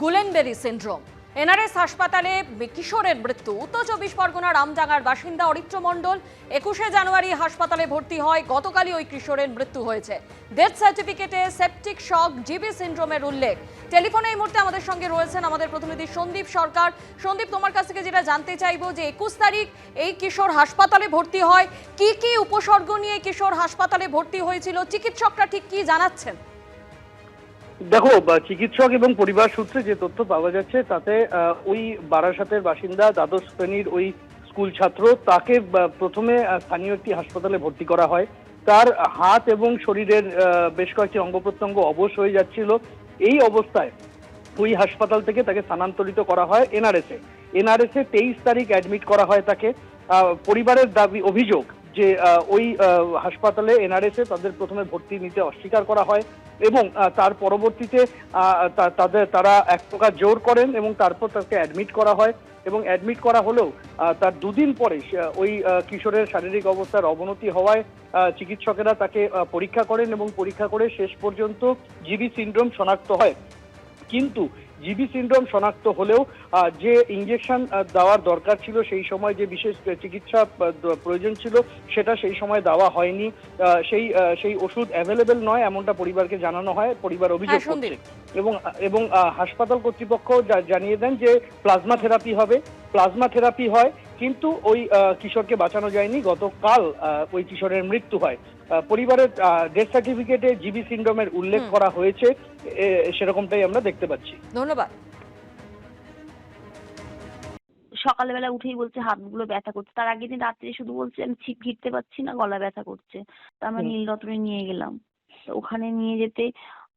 Guillain-Barré syndrome. NRS হাসপাতালে কিশোরের মৃত্যু। উত্তর চব্বিশ পরগনার আমডাঙ্গার বাসিন্দা অরিত্র মণ্ডল, একুশে জানুয়ারি হাসপাতালে ভর্তি হয়। গতকালই ওই কিশোরের মৃত্যু হয়েছে। ডেথ সার্টিফিকেটে সেপটিক শক, জিবি সিন্ড্রোমের উল্লেখ। টেলিফোনে এই মুহূর্তে আমাদের সঙ্গে রয়েছেন আমাদের প্রতিনিধি সন্দীপ সরকার। সন্দীপ, তোমার কাছ থেকে যেটা জানতে চাইব যে একুশ তারিখ এই কিশোর হাসপাতালে ভর্তি হয়। কি কি উপসর্গ নিয়ে কিশোর হাসপাতালে ভর্তি হয়েছিল? চিকিৎসকরা ঠিক কি জানাচ্ছেন? দেখো চিকিৎসক এবং পরিবার সূত্রে যে তথ্য পাওয়া যাচ্ছে, তাতে ওই বারাসাতের বাসিন্দা দ্বাদশ শ্রেণির ওই স্কুল ছাত্র, তাকে প্রথমে স্থানীয় একটি হাসপাতালে ভর্তি করা হয়। তার হাত এবং শরীরের বেশ কয়েকটি অঙ্গ প্রত্যঙ্গ অবশ হয়ে যাচ্ছিল। এই অবস্থায় ওই হাসপাতাল থেকে তাকে স্থানান্তরিত করা হয় এনআরএসে। এনআরএসে তেইশ তারিখ অ্যাডমিট করা হয় তাকে। পরিবারের দাবি, অভিযোগ যে ওই হাসপাতালে এনআরএসে তাদের প্রথমে ভর্তি নিতে অস্বীকার করা হয় এবং তার পরবর্তীতে তাদের, তারা এক প্রকার জোর করেন এবং তারপর তাকে অ্যাডমিট করা হয় এবং অ্যাডমিট করা হলেও তার দুদিন পরে ওই কিশোরের শারীরিক অবস্থার অবনতি হওয়ায় চিকিৎসকেরা তাকে পরীক্ষা করেন এবং পরীক্ষা করে শেষ পর্যন্ত জিবি সিন্ড্রোম শনাক্ত হয়। কিন্তু জিবি সিন্ড্রোম শনাক্ত হলেও যে ইঞ্জেকশন দেওয়ার দরকার ছিল সেই সময় যে বিশেষ চিকিৎসা প্রয়োজন ছিল সেটা সেই সময় দেওয়া হয়নি। সেই সেই ওষুধ অ্যাভেলেবেল নয় এমনটা পরিবারকে জানানো হয় পরিবার অভিযোগ হ্যাঁ, করছে। এবং এবং হাসপাতাল কর্তৃপক্ষ জানিয়ে দেন যে প্লাজমা থেরাপি হবে। প্লাজমা থেরাপি হয় কিন্তু ওই কিশোরকে বাঁচানো যায়নি। গতকাল ওই কিশোরের মৃত্যু হয়। পরিবারের ডেথ সার্টিফিকেটে জিবি সিন্ড্রোমের উল্লেখ করা হয়েছে। সেরকমটাই আমরা দেখতে পাচ্ছি। ধন্যবাদ। সকালবেলা উঠেই বলছে হাতগুলো ব্যথা করছে। তার আগের দিন রাত্রে শুধু বলছে আমি ছিপ ঘিরতে পারছি না গলা ব্যথা করছে। তা আমরা। নীলরতনে নিয়ে গেলাম। তো ওখানে নিয়ে যেতে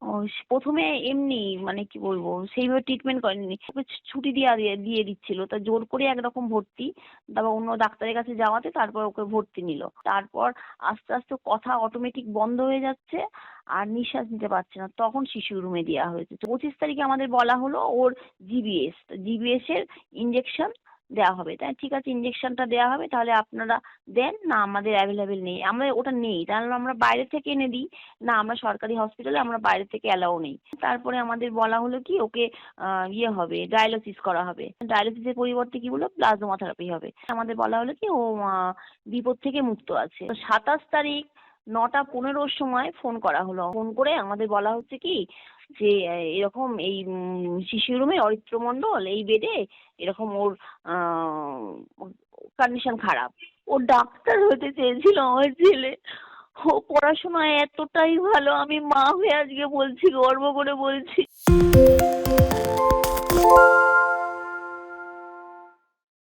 ও, প্রথমে এমনি মানে কি বলব সেইভাবে ট্রিটমেন্ট করেনি। ওকে ছুটি দিয়ে দিয়ে দিয়ে দিচ্ছিল। তা জোর করে একরকম ভর্তি। তারপর অন্য ডাক্তারের কাছে যাওয়াতে তারপর ওকে ভর্তি নিল। তারপর আস্তে আস্তে কথা অটোমেটিক বন্ধ হয়ে যাচ্ছে আর নিঃশ্বাস নিতে পারছে না। তখন শিশু রুমে দেওয়া হয়েছে। পঁচিশ তারিখে আমাদের বলা হলো ওর জিবিএস জিবিএস এর ইঞ্জেকশন দেওয়া হবে। তাই ঠিক আছে ইঞ্জেকশনটা দেওয়া হবে, তাহলে আপনারা দেন, না আমাদের অ্যাভেলেবেল নেই। আমরা ওটা নেই, তাহলে আমরা বাইরে থেকে এনে দিই। না, আমরা সরকারি হসপিটালে আমরা বাইরে থেকে অ্যালাউ নেই। তারপরে আমাদের বলা হলো কি, ওকে ইয়ে হবে ডায়ালিসিস করা হবে। ডায়ালিসিসের পরিবর্তে কি বলল? প্লাজমা থেরাপি হবে। আমাদের বলা হলো কি, ও বিপদ থেকে মুক্ত আছে। সাতাশ তারিখ নটা পনেরোর সময় ফোন করা হলো। ফোন করে আমাদের বলা হচ্ছে কি, যে, এরকম এই শিশু রুমে অরিত্র মণ্ডল, এই বেডে এরকম ওর কন্ডিশন খারাপ। ও ডাক্তার হতে চেয়েছিল আমার ছেলে। ও পড়াশোনায় এতটাই ভালো, আমি মা হয়ে আজকে বলছি, গর্ব করে বলছি।